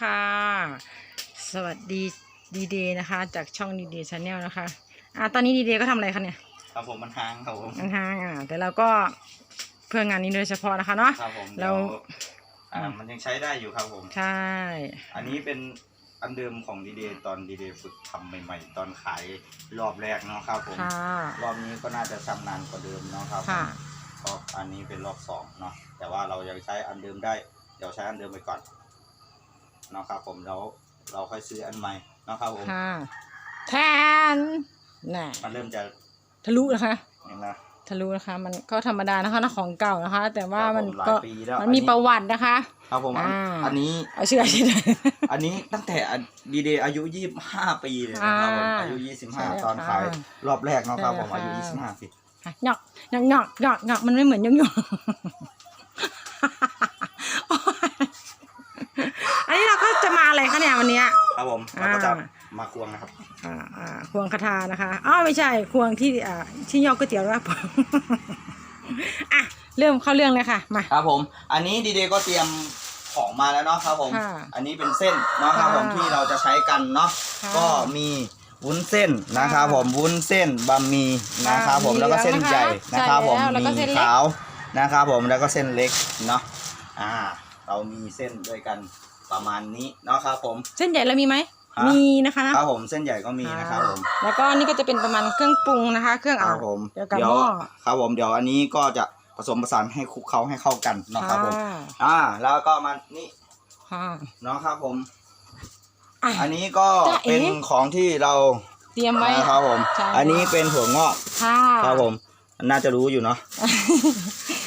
ค่ะ สวัสดีดีเดย์นะคะ จากช่องดีเดย์ชาแนลนะคะ อ่าตอนนี้ดีเดย์ก็ทำอะไรคะเนี่ยครับผมมันห่างครับผมห่างๆอะแต่เราก็เพื่องานนี้โดยเฉพาะนะคะเนาะครับผมเราดี๋ยวอ่ามันยังใช้ได้อยู่ครับผมใช่ อันนี้เป็นอันเดิมของดีเดย์ตอนดีเดย์ฝึกทำใหม่ ๆ ตอนขายรอบแรกเนาะครับผมค่ะรอบนี้ก็น่าจะชำนาญกว่าเดิมเนาะครับค่ะเพราะอันนี้เป็นรอบสองเนาะแต่ว่าเรายังใช้อันเดิมได้เดี๋ยวใช้อันเดิมไปก่อนเนาะครับผมแล้วเราค่อยซื้ออันใหม่เนาะครับผมค่ะแทนน่ะมันเริ่มจะทะลุนะคะอย่างนะทะลุนะคะ มันก็ธรรมดานะคะนะของเก่านะคะ แต่ว่ามันครับผหลายก็ปีแล้วมันมีประวัตินะคะ ครับผมอันอ่า อันนี้ เอาเชื่อใช่ไหม อันนี้ตั้งแต่ดีเดย์อายุยี่สิบห้าปีเลยนะครับผมอ่าอายุยี่สิบใช่ห้าค่ะตอนขายรอบแรกเนาะครับผมใช่ค่ะอายุยี่สิบห้าปีค่ะหยอกหยอกหยอกหยอกหยอกมันไม่เหมือนหยอกหยอกโอ๊ยอันนี้เราก็จะมาอะไรคะ เนี่ยวันเนี้ย ครับผมอ่าเราก็จะมาควงนะครับ อ่าอ่าควงคาถานะคะอ๋อไม่ใช่ควงที่อ่าที่ยอกก๋วยเตี๋ยวแล้วอะเริ่มเข้าเรื่องเลยค่ะมา ครับผม อันนี้ดีเดย์ก็เตรียมของมาแล้วเนาะครับผม ค่ะอันนี้เป็นเส้นเนาะครับผมค่ะที่เราจะใช้กันเนาะ ค่ะก็มีวุ้นเส้นนะครับค่ะผม วุ้นเส้นบะหมี่นะครับผมมีแล้วก็เส้นเหลืองใหญ่นะคะนะครับผม ใช่แล้วแล้วก็มีเส้นเล็ก ขาวนะครับผม แล้วก็เส้นเล็กเนาะ อ่า เรามีเส้นด้วยกัน ประมาณนี้เนาะครับผม เส้นใหญ่เรามีไหมฮะ มีนะคะ ครับผมเส้นใหญ่ก็มีนะครับผมแล้วก็นี่ก็จะเป็นประมาณเครื่องปรุงนะคะ เครื่องคอ่ารับผมเกี่ยวกับเดี๋ยหวม้อครับผมเดี๋ยวอันนี้ก็จะผสมผสานให้คลุกเคล้าให้เข้ากันเนาะครับผมค่ะอ่าแล้วก็มานี่ค่ะเนาะครับผม อะ อันนี้ก็จ๊ะเอ๋ เป็นของที่เราเตรียมไว้ นะครับผม ใช่ อันนี้เป็นถั่วงอกค่ะ ครับผม น่าจะรู้อยู่เนาะ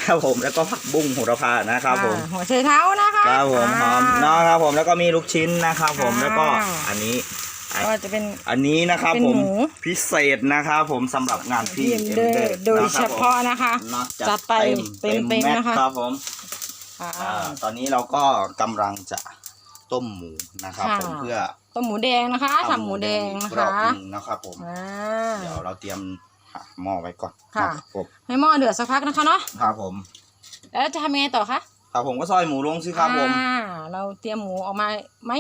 ครับผมแล้วก็ผักบุ้งโหระพานะครับผมอ่าหัวไชเท้านะคะครับผมหอมเนาะครับผมแล้วก็มีลูกชิ้นนะครับผมค่ะแล้วก็อันนี้ก็จะเป็นอันนี้นะครับเป็นผมหมูพิเศษนะครับผมสำหรับงานพี่โดย Ender โดยนคเฉรับผมพาะนะคะเนาะจัดไปเต็มๆแม็กซ์นะคะครับผมอ่าอ่าตอนนี้เราก็กำลังจะต้มหมูนะครับค่ะผมเพื่อต้มหมูแดงนะคะทำหมูแดงนะรอบคะหนึ่งนะครับผมอ่าเดี๋ยวเราเตรียม หาหม้อไว้ก่อนค่ะนะครับผมให้หม้อเดือดสักพักนะคะเนาะครับผมแล้วจะทำยังไงต่อคะครับผมก็ซอยหมูลงสิครับผม อ่าเราเตรียมหมูออกมาไหม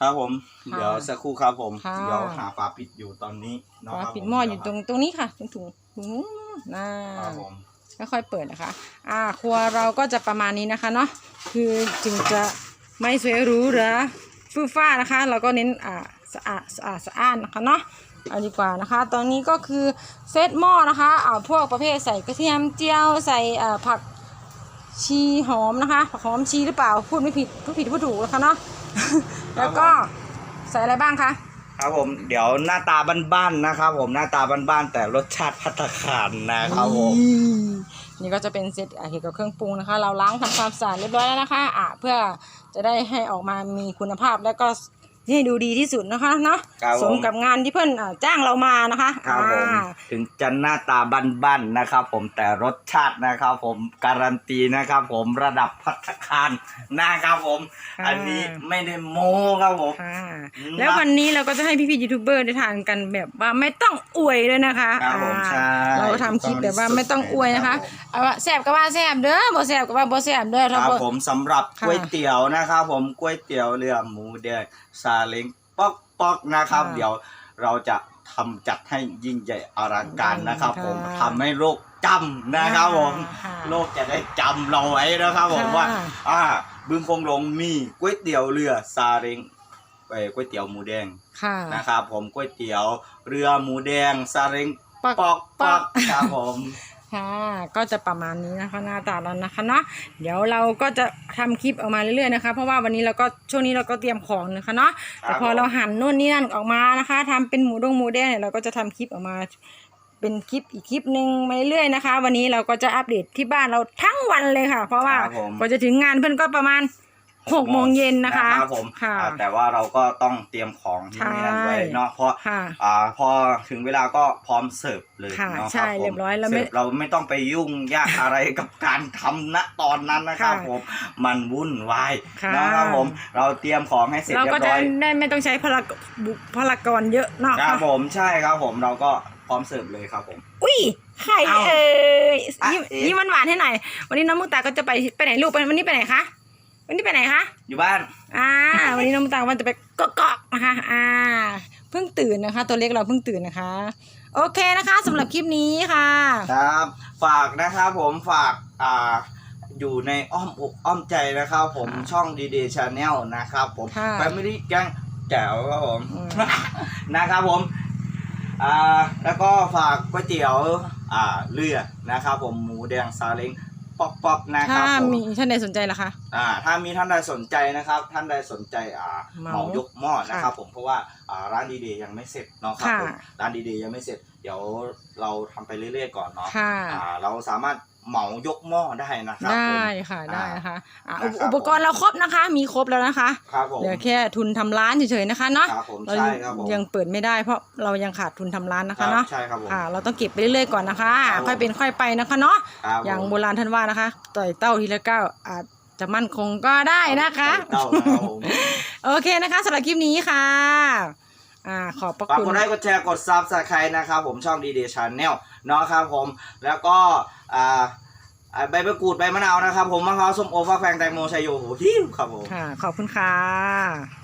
ครับผม ค่ะเดี๋ยวสักครู่ครับผม ค่ะ เดี๋ยวหาฝาปิดอยู่ตอนนี้เนาะว่าครับปิดผหม้ออยู่ตรงตรงนี้ค่ะตรงถุงถุงนู้นน่าครับผมค่อยๆเปิดนะคะ อ่า ครัวเราก็จะประมาณนี้นะคะเนาะคือจึงจะไม่สวยหรูหราฟื้ฟ้านะคะ เราก็เน้นอ่าสะอาดสะอาดสะอ้านนะคะเนาะ เอาดีกว่านะคะ ตอนนี้ก็คือเซตหม้อนะคะอ่าพวกประเภทใส่กระเทียมเจียวใส่อ่าผักชีหอมนะคะผักหอมชีหรือเปล่าพูดไม่ผิดพูดผิดพูดถูกนะคะเนาะแล้วก็ใส่อะไรบ้างคะครับผมเดี๋ยวหน้าตาบ้านๆนะครับผมหน้าตาบ้านๆแต่รสชาติพัตตาคารนะครับผมนี่ก็จะเป็นเซตอะเกี่ยวกับเครื่องปรุงนะคะ เราล้างทำความสะอาดเรียบร้อยแล้วนะคะอะเพื่อจะได้ให้ออกมามีคุณภาพแล้วก็ ให้ดูดีที่สุดนะคะเนาะครับสผมมกับงานที่เพื่อนอะจ้างเรามานะคะครับผมอ่า ถึงจะหน้าตาบ้านๆนะครับผมแต่รสชาตินะครับผมการันตีนะครับผมระดับพัตตาคารนะครับผม ค่ะ อันนี้ไม่ได้โม้ครับผม ค่ะอืมแล้ววันนี้เราก็จะให้พี่ๆยูทูบเบอร์ได้ทานกันแบบว่าไม่ต้องอวยเลยนะคะครับผมอ่าใช่เราทำคลิปแบบว่าไม่ต้องอวยนะคะครับผมเอาว่าแซ่บก็ว่าแซ่บเด้อบ่แซ่บก็ว่าบ่แซ่บเด้อคถ้ารับบ่ ผมสำหรับค่ะ ก๋วยเตี๋ยวนะครับผมก๋วยเตี๋ยวเรือหมูแดงซาเล้งป๊อกป๊อกนะครับ ค่ะ เดี๋ยวเราจะทำจัดให้ยิ่งใหญ่อลังการนะครับค่ะผมทำให้โลกจำนะครับผมค่ะโลกจะได้จำเราไว้นะครับผมค่ะว่าอ่าบึงคงหลงมีก๋วยเตี๋ยวเรือซาเล้งเอ้ยก๋วยเตี๋ยวหมูแดงค่ะ นะครับผมก๋วยเตี๋ยวเรือหมูแดงซาเล้งป๊อกปอกป๊ปออกกครับผม ค่ะ ก็จะประมาณนี้นะคะ หน้าตาเรานะคะเนาะเดี๋ยวเราก็จะทำคลิปออกมาเรื่อยๆนะคะ เพราะว่าวันนี้เราก็ช่วงนี้เราก็เตรียมของนะคะเนาะแต่พอเราหั่นนู่นนี่นั่นออกมานะคะทำเป็นหมูดงหมูแดงเนี่ยเราก็จะทำคลิปออกมาเป็นคลิปอีกคลิปหนึ่งมาเรื่อยๆนะคะ วันนี้เราก็จะอัปเดตที่บ้านเราทั้งวันเลยค่ะ เพราะว่าครับผมกว่าจะถึงงานเพื่อนก็ประมาณ หกโมงเย็นนะคะรับผมค่ะอ่าแต่ว่าเราก็ต้องเตรียมของที่นี่นั่นไว้ใช่เนาะเพราะค่ะ อ่าพอถึงเวลาก็พร้อมเสิร์ฟเลยค่ะเนาะใช่คบผมเรียบร้อยแล้วไม่ สิฟเราไม่ต้องไปยุ่งยากอะไรกับการทำณตอนนั้นนะครับค่ะผมมันวุ่นวายค่ะนะครับผม เราเตรียมของให้เสร็จเราเรียก็บจะร้อย ได้ไม่ต้องใช้พลากบุพลากรเยอะเนาะครับค่ะผมใช่ครับผมเราก็พร้อมเสิร์ฟเลยครับผม อุ้ยไข่เอ้าเอ้ยยิ้มอะเอ๊ะ ยิ้มหวานๆให้หน่อยวันนี้น้องมุกตาก็จะไปไปไหนลูกไปวันนี้ไปไหนคะไป วันนี้ไปไหนคะ อยู่บ้าน อ่า วันนี้น้องต่างวันจะไปเกาะๆนะคะ อ่า เพิ่งตื่นนะคะ ตัวเล็กเราเพิ่งตื่นนะคะ โอเคนะคะสำหรับคลิปนี้ค่ะ ครับ ฝากนะครับผมฝากอ่าอยู่ในอ้อมอกอ้อมใจนะครับผมค่ะช่องดีเดชาแนลนะครับผมค่ะแฟมิลี่แกงแจ๋วครับผมอืมนะครับผมอ่าแล้วก็ฝากก๋วยเตี๋ยวอ่าเรือนะครับผมหมูแดงซาเล้ง ป๊อกป๊อกๆนะคถ้ารับผมมีท่านใดสนใจล่ะคะ อ่าถ้ามีท่านใดสนใจนะครับ ท่านใดสนใจอ่าเหมาเหมายกหม้อนะครับ ผมเพราะว่าอ่าร้านดีเดย์ยังไม่เสร็จเนาะครับค่ะ ผมร้านดีเดย์ยังไม่เสร็จ เดี๋ยวเราทำไปเรื่อยๆก่อนเนาะค่ะ อ่าเราสามารถ เหมายกหม้อได้นะครับได้ค่ะได้นะคะอ่านะครับ อุปกรณ์เราครบนะคะ มีครบแล้วนะคะครับผม เหลือแค่ทุนทำร้านเฉยๆนะคะเนาะครับผมเราใช่ครับผม ยังเปิดไม่ได้เพราะเรายังขาดทุนทำร้านนะครัคะบเนาะใช่ครับผมค่ะเราต้องเก็บไปเรื่อยๆก่อนนะคะ ครับผม ค่อยเป็นค่อยไปนะคะเนาะครับผมอย่างโบราณท่านว่านะคะต่อยเต้าทีละเก้าอาจจะมั่นคงก็ได้นะคะ เต้านะครับผม โอเคนะคะสำหรับคลิปนี้ค่ะ อ่าขอบพระฝากคุณ กดไลค์กดแชร์กดซับสไครต์นะครับผมช่องดีเดย์ชาแนลเนาะครับผมแล้วก็อ่าอ่าใบมะกรูดใบมะนาวนะครับผมมะพร้าวส้มโอฟักแฟงแตงโมชัยโยโหฮิวครับผม ค่ะ ขอบคุณค่ะ